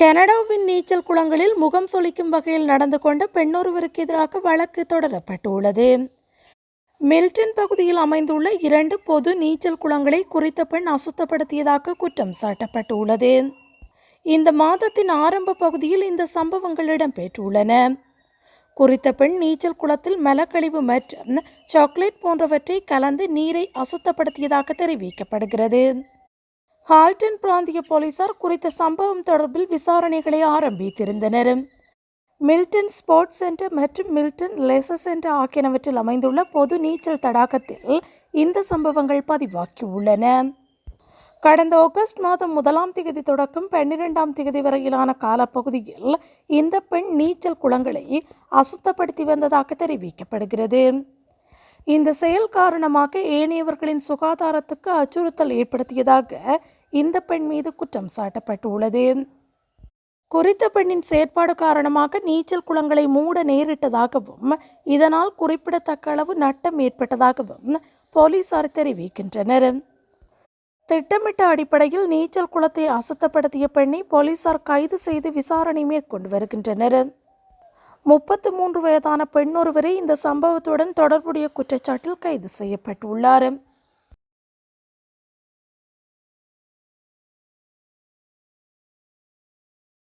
கனடாவின் நீச்சல் குளங்களில் முகம் சொலிக்கும் வகையில் நடந்து கொண்ட பெண்ணொருவருக்கு எதிராக வழக்கு தொடரப்பட்டுள்ளது. மில்டன் பகுதியில் அமைந்துள்ள இரண்டு பொது நீச்சல் குளங்களை குறித்த பெண் அசுத்தப்படுத்தியதாக குற்றம் சாட்டப்பட்டுள்ளது. இந்த மாதத்தின் ஆரம்ப பகுதியில் இந்த சம்பவங்கள் இடம்பெற்றுள்ளன. குறித்த பெண் நீச்சல் குளத்தில் மலக்கழிவு மற்றும் சாக்லேட் போன்றவற்றை கலந்து நீரை அசுத்தப்படுத்தியதாக தெரிவிக்கப்படுகிறது. ஹால்டன் பிராந்திய போலீசார் குறித்த சம்பவம் தொடர்பில் விசாரணைகளை ஆரம்பித்திருந்தனர். மில்டன் ஸ்போர்ட்ஸ் சென்டர் மற்றும் மில்டன் லெசர் சென்டர் ஆகியனவற்றில் அமைந்துள்ள பொது நீச்சல் தடாகத்தில் இந்த சம்பவங்கள் பதிவாகியுள்ளன. கடந்த ஆகஸ்ட் மாதம் முதலாம் திகதி தொடக்கம் பன்னிரெண்டாம் திகதி வரையிலான காலப்பகுதியில் இந்த பெண் நீச்சல் குளங்களை அசுத்தப்படுத்தி வந்ததாக தெரிவிக்கப்படுகிறது. இந்த செயல் காரணமாக ஏனையவர்களின் சுகாதாரத்துக்கு அச்சுறுத்தல் ஏற்படுத்தியதாக இந்த பெண் மீது குற்றம் சாட்டப்பட்டுள்ளது. குறித்த பெண்ணின் செயற்பாடு காரணமாக நீச்சல் குளங்களை மூட நேரிட்டதாகவும் இதனால் குறிப்பிடத்தக்க அளவு நட்டம் ஏற்பட்டதாகவும் போலீசார் தெரிவிக்கின்றனர். திட்டமிட்ட அடிப்படையில் நீச்சல் குளத்தை அசுத்தப்படுத்திய பெண்ணை போலீசார் கைது செய்து விசாரணை மேற்கொண்டு வருகின்றனர். முப்பத்து மூன்று வயதான பெண் ஒருவரே இந்த சம்பவத்துடன் தொடர்புடைய குற்றச்சாட்டில் கைது செய்யப்பட்டுள்ளார்.